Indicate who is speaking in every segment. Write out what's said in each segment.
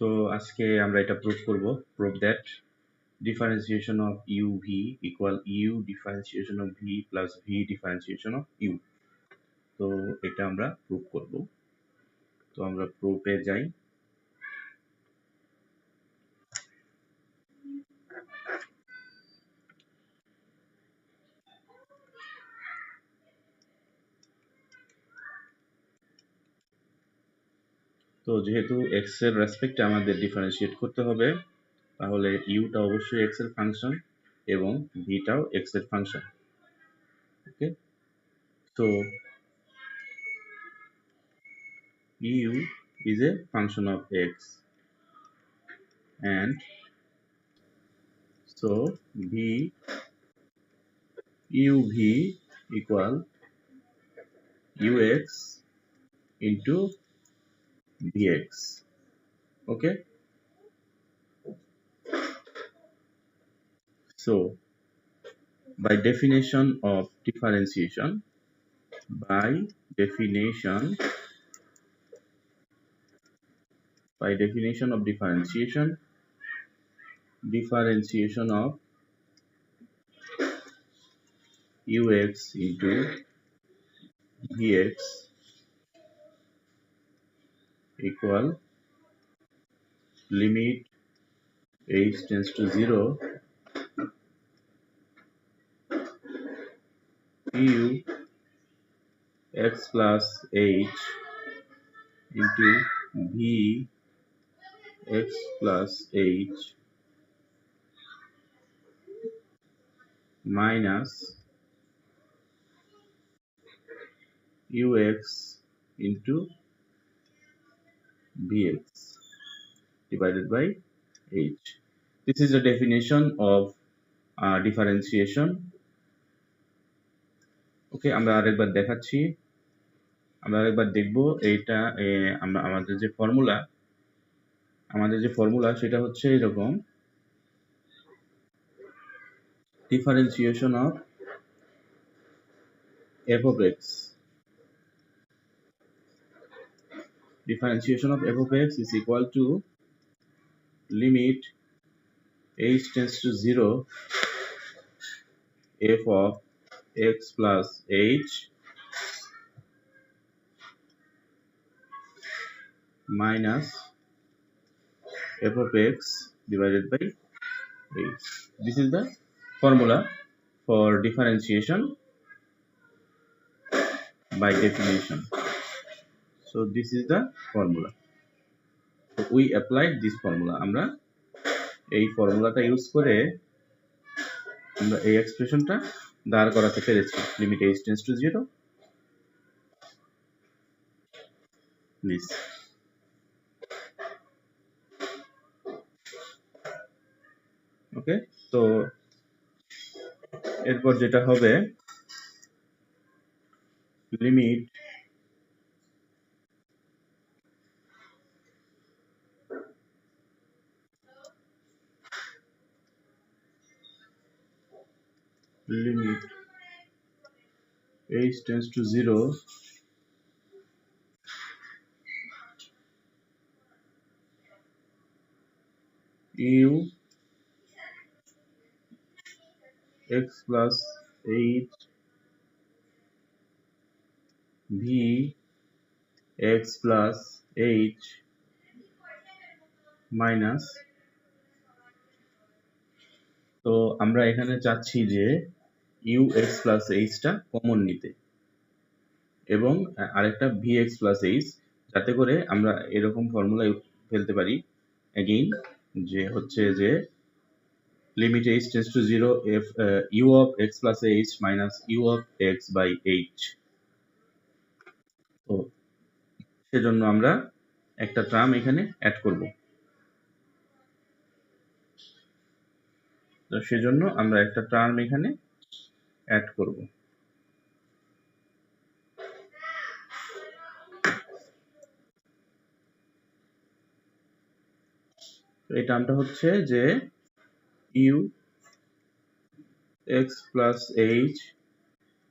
Speaker 1: তো আজকে আমরা এটা প্রুফ করব proof that differentiation of U V equal U differentiation of V plus V differentiation of U তো এটা আমরা প্রুভ করব। তো আমরা প্রুভে যাই। তো যেহেতু এক্সের রেসপেক্টে আমাদের ডিফারেন্সিয়েট করতে হবে, তাহলে ইউটা অবশ্যই এক্সের ফাংশন এবং ভিটাও এক্সের ফাংশন ওকে তো U is a function of x and so v uv equal ux into vx okay? So, by definition of differentiation, by definition, by definition of differentiation, differentiation of ux into vx equal limit h tends to 0 u x plus h into v x plus h minus ux into vx divided by h. This is the definition of uh, differentiation. Okay আমরা আরেকবার দেখাচ্ছি। আমরা আরেকবার দেখব এইটা আমরা আমাদের যে ফর্মুলা আমাদের যে ফর্মুলা সেটা হচ্ছে এরকম। Differentiation of f of x differentiation of f of x is equal to limit h tends to 0 f of x plus h minus f of x divided by h. This is the formula for differentiation by definition. So, this is the formula. So, we applied this formula. আমরা এই ফর্মুলাটা use করে আমরা এই এক্সপ্রেশনটা দাঁড় করাতে পেরেছি limit H tends to zero please okay তো এরপর যেটা হবে limit limit h tends to 0 u x plus h v x plus h minus তো আমরা এখানে চাচ্ছি যে ইউ এক্স প্লাস এইচটা কমন নিতে। এবং আরেকটা ভি এক্স প্লাস এইচ যাতে করে আমরা এরকম ফর্মুলা ফেলতে পারি। অ্যাগেইন যে হচ্ছে যে limit H tends to zero F U of X plus H minus U of X by H তো, সেজন্য আমরা একটা ট্রাম এখানে অ্যাড করব। তো সেজন্য আমরা একটা টার্ম এখানে অ্যাড করব। এই টার্মটা হচ্ছে যে U X plus H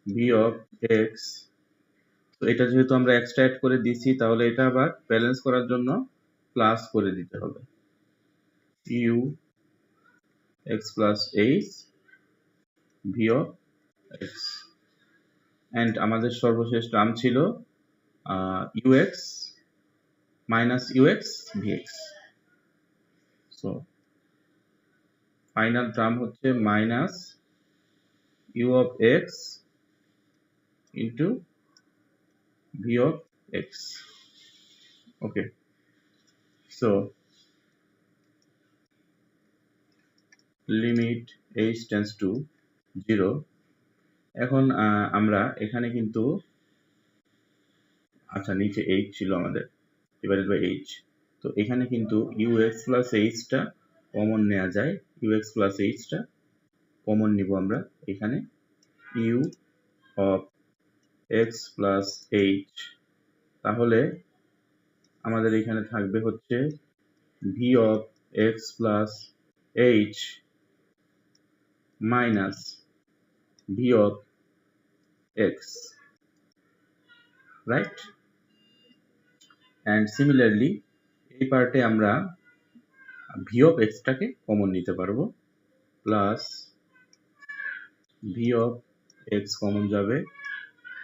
Speaker 1: V of X তো এটা যেহেতু আমরা এক্সট্রা অ্যাড করে দিছি, তাহলে এটা আবার ব্যালেন্স করার জন্য প্লাস করে দিতে হবে। U X plus H V of X and আমাদের সর্বশেষ টার্ম ছিল UX minus UX VX so final term হচ্ছে minus U of X into V of X okay so limit H tends to zero এখন আমরা এখানে কিন্তু আচ্ছা নিচে এইচ ছিল আমাদের ডিভাইডেড বাই এইচ তো এখানে কিন্তু ইউ এক্স প্লাস এইচটা কমন নেওয়া যায় ইউ এক্স প্লাস এইচটা কমন নিব আমরা এখানে। U of X plus H তাহলে আমাদের এখানে থাকবে হচ্ছে V of X plus H minus V of X right and similarly এই পার্টে আমরা ভি অফ এক্সটাকে কমন নিতে পারব plus V of X common যাবে,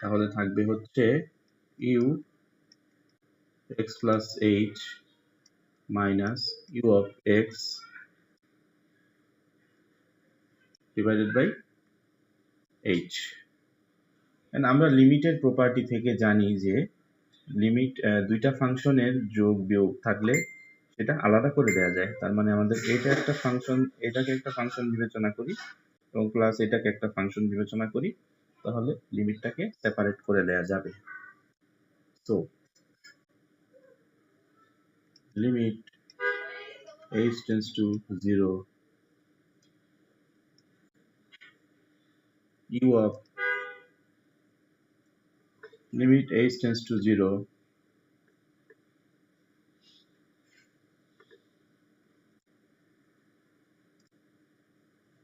Speaker 1: তাহলে থাকবে হচ্ছে U X plus H minus U of X divided by H আমরা লিমিটের প্রপার্টি থেকে জানি যে লিমিট দুইটা ফাংশনের যোগ, বিয়োগ থাকলে সেটা আলাদা করে দেওয়া যায়। তার মানে আমাদের এটা একটা ফাংশন এটাকে একটা ফাংশন বিবেচনা করি এবং প্লাস এটাকে একটা ফাংশন বিবেচনা করি, তাহলে লিমিটটাকে সেপারেট করে দেওয়া যাবে। তো limit h tends to 0 u of limit h tends to 0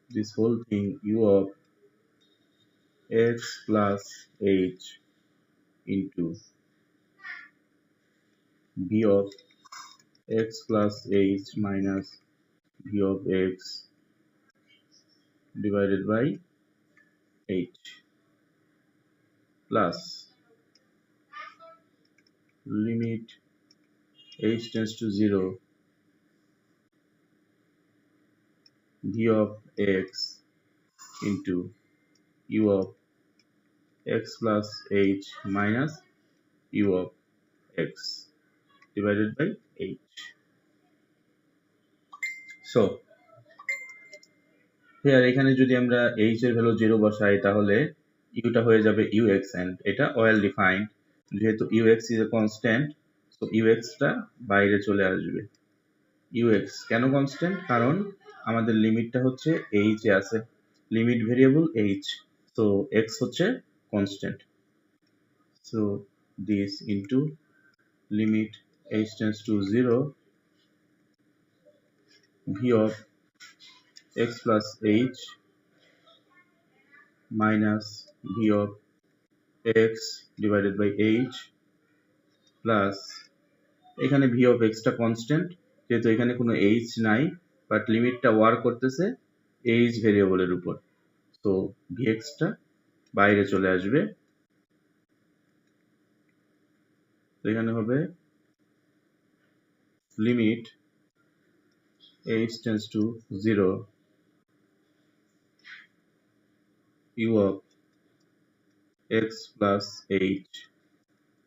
Speaker 1: this whole thing u of x plus h into b of x plus h minus b of x divided by h plus limit h tends to 0 v of x into u of x plus h minus u of x divided by h. So, here, এখানে যদি আমরা h এর value 0 বসাই, তাহলে u টা হয়ে যাবে ux and এটা well ডিফাইন্ড যেহেতু is a constant, so ux টা বাইরে চলে আসবে। Ux কেন কনস্ট্যান্ট কারণ আমাদের লিমিটটা হচ্ছে এইচ এ আছে। লিমিট ভেরিয়েবল এইচ তো এক্স হচ্ছে constant so this into limit h tends to zero v of x plus h minus v of x divided by h plus এখানে ভি অফ এক্সটা কনস্ট্যান্ট যেহেতু এখানে কোনো এইচ নাই বাট লিমিটটা work করতেছে এইচ ভেরিয়েবলের উপর। তো ভিএক্সটা বাইরে চলে আসবে। এখানে হবে limit H tends to zero U of X plus H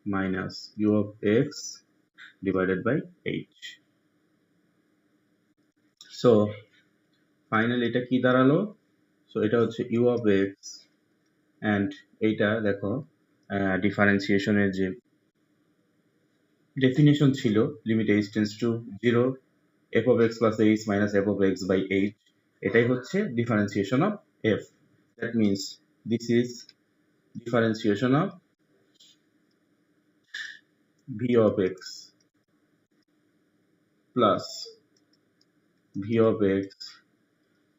Speaker 1: minus U of X divided by h. So final এটা কি দাঁড়াল? সো এটা হচ্ছে ইউ অফ এক্স অ্যান্ড এইটা দেখো ডিফারেন্সিয়েশনের যে ডেফিনেশন ছিল limit H tends to zero F of X plus H minus F of X by H এটাই হচ্ছে differentiation of F that means this is differentiation of V of X plus v of x.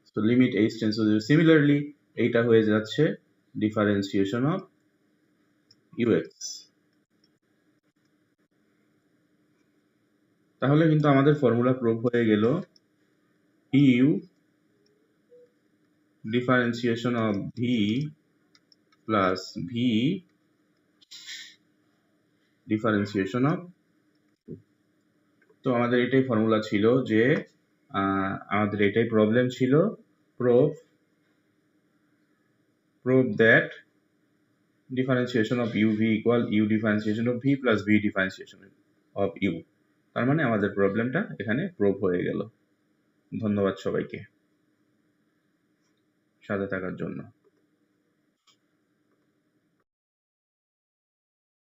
Speaker 1: So, limit h tends to 0 similarly, এইটা হয়ে যাচ্ছে differentiation of ux তাহলে কিন্তু আমাদের formula prove হয়ে গেল U differentiation of v plus v differentiation of তো আমাদের এটাই ফর্মুলা ছিল যে আমাদের এটাই প্রবলেম ছিল prove prove that differentiation of uv equal u differentiation of v plus v differentiation of u তার মানে আমাদের প্রবলেমটা এখানে প্রুভ হয়ে গেল ধন্যবাদ সবাইকে সাথে থাকার জন্য।